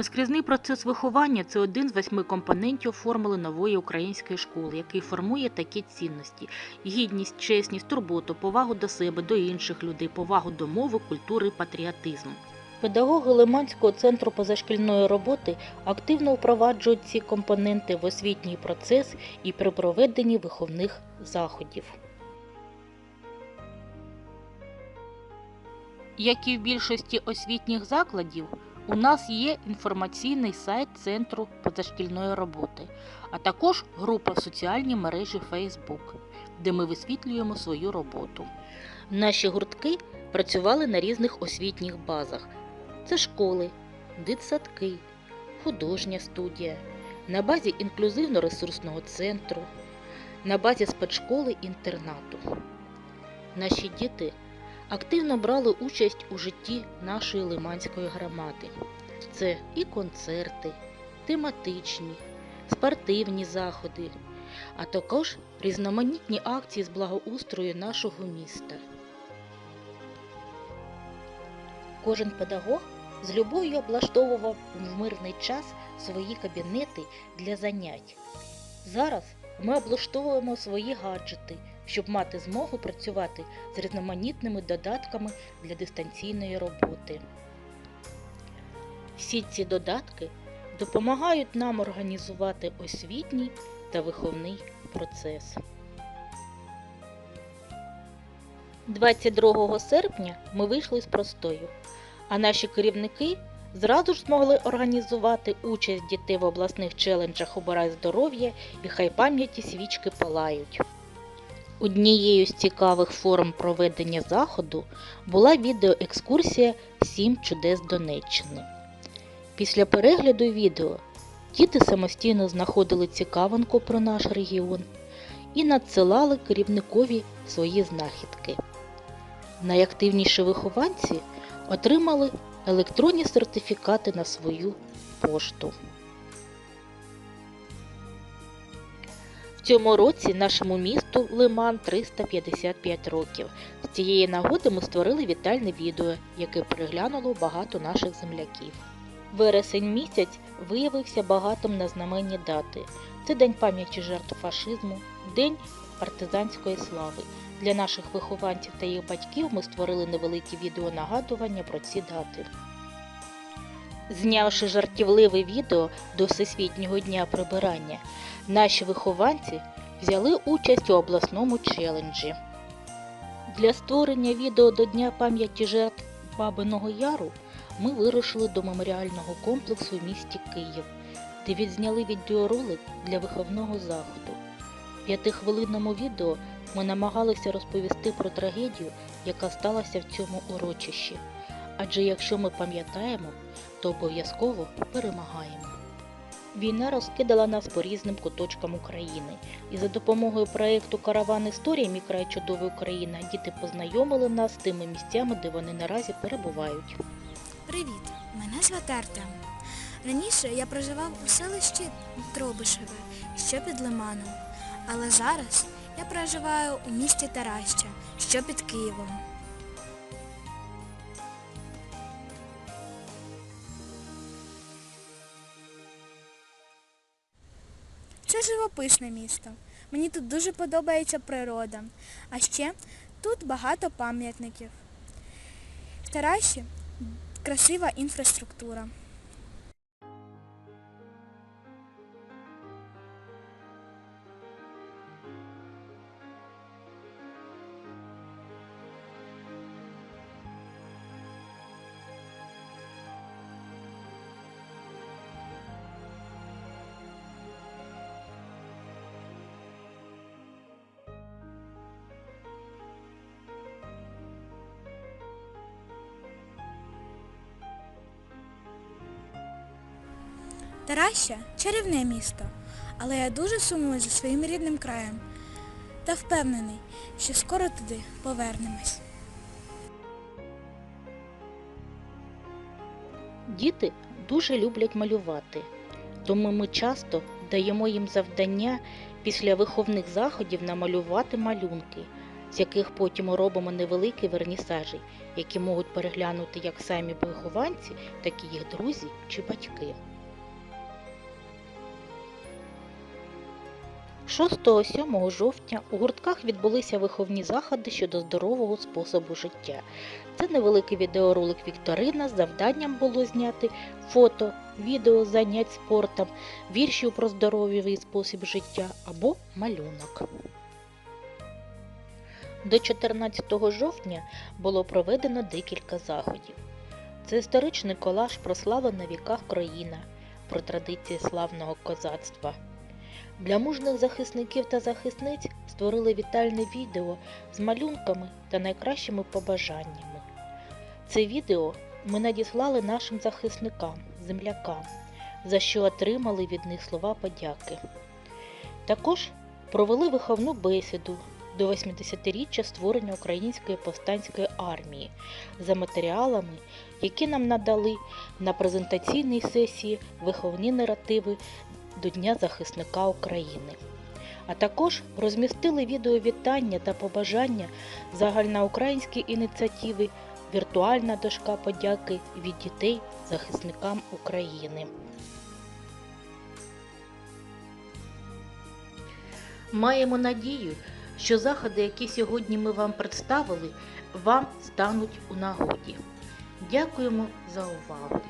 Наскрізний процес виховання це один з восьми компонентів формули нової української школи, який формує такі цінності: гідність, чесність, турботу, повагу до себе, до інших людей, повагу до мови, культури, патріотизм. Педагоги Лиманського центру позашкільної роботи активно впроваджують ці компоненти в освітній процес і при проведенні виховних заходів. Як і в більшості освітніх закладів, у нас є інформаційний сайт Центру позашкільної роботи, а також група в соціальній мережі Facebook, де ми висвітлюємо свою роботу. Наші гуртки працювали на різних освітніх базах. Це школи, дитсадки, художня студія, на базі інклюзивно-ресурсного центру, на базі спецшколи інтернату. Наші діти активно брали участь у житті нашої лиманської громади. Це і концерти, тематичні, спортивні заходи, а також різноманітні акції з благоустрою нашого міста. Кожен педагог з любов'ю облаштовував в мирний час свої кабінети для занять. Зараз ми облаштовуємо свої гаджети, щоб мати змогу працювати з різноманітними додатками для дистанційної роботи. Всі ці додатки допомагають нам організувати освітній та виховний процес. 22 серпня ми вийшли з простою, а наші керівники зразу ж змогли організувати участь дітей в обласних челенджах Обирай здоров'я і хай пам'яті свічки палають. Однією з цікавих форм проведення заходу була відеоекскурсія Сім чудес Донеччини. Після перегляду відео діти самостійно знаходили цікавинку про наш регіон і надсилали керівникові свої знахідки. Найактивніші вихованці отримали електронні сертифікати на свою пошту. Цьому році нашому місту Лиман 355 років. З цієї нагоди ми створили вітальне відео, яке переглянуло багато наших земляків. Вересень місяць виявився багатим на знаменні дати. Це День пам'яті жертв фашизму, День партизанської слави. Для наших вихованців та їх батьків ми створили невеликі відеонагадування про ці дати. Знявши жартівливе відео до Всесвітнього дня прибирання, наші вихованці взяли участь у обласному челенджі. Для створення відео до Дня пам'яті жертв Бабиного Яру ми вирушили до меморіального комплексу в місті Київ, де відзняли відеоролик для виховного заходу. В п'ятихвилинному відео ми намагалися розповісти про трагедію, яка сталася в цьому урочищі. Адже якщо ми пам'ятаємо, то обов'язково перемагаємо. Війна розкидала нас по різним куточкам України, і за допомогою проєкту Караван історії Мій край України діти познайомили нас з тими місцями, де вони наразі перебувають. Привіт, мене звати Артем. Раніше я проживав у селищі Дробишеве, що під Лиманом. Але зараз я проживаю у місті Тараща, що під Києвом. Це живописне місто. Мені тут дуже подобається природа. А ще тут багато пам'ятників. В Тараші красива інфраструктура. Тараща чарівне місто, але я дуже сумую за своїм рідним краєм та впевнений, що скоро туди повернемось. Діти дуже люблять малювати, тому ми часто даємо їм завдання після виховних заходів намалювати малюнки, з яких потім робимо невеликі вернісажі які можуть переглянути як самі вихованці, так і їх друзі чи батьки. 6-7 жовтня у гуртках відбулися виховні заходи щодо здорового способу життя. Це невеликий відеоролик Вікторина. Завданням було зняти фото, відео занять спортом, віршів про здоровий спосіб життя або малюнок. До 14 жовтня було проведено декілька заходів. Це історичний колаж про славу на віках країна, про традиції славного козацтва. Для мужних захисників та захисниць створили вітальне відео з малюнками та найкращими побажаннями. Це відео ми надіслали нашим захисникам, землякам, за що отримали від них слова подяки. Також провели виховну бесіду до 80-річчя створення Української повстанської армії за матеріалами, які нам надали на презентаційній сесії виховні наративи до Дня захисника України. А також розмістили відеовітання та побажання загальноукраїнської ініціативи Віртуальна дошка подяки від дітей захисникам України. Маємо надію, що заходи, які сьогодні ми вам представили, вам стануть у нагоді. Дякуємо за увагу!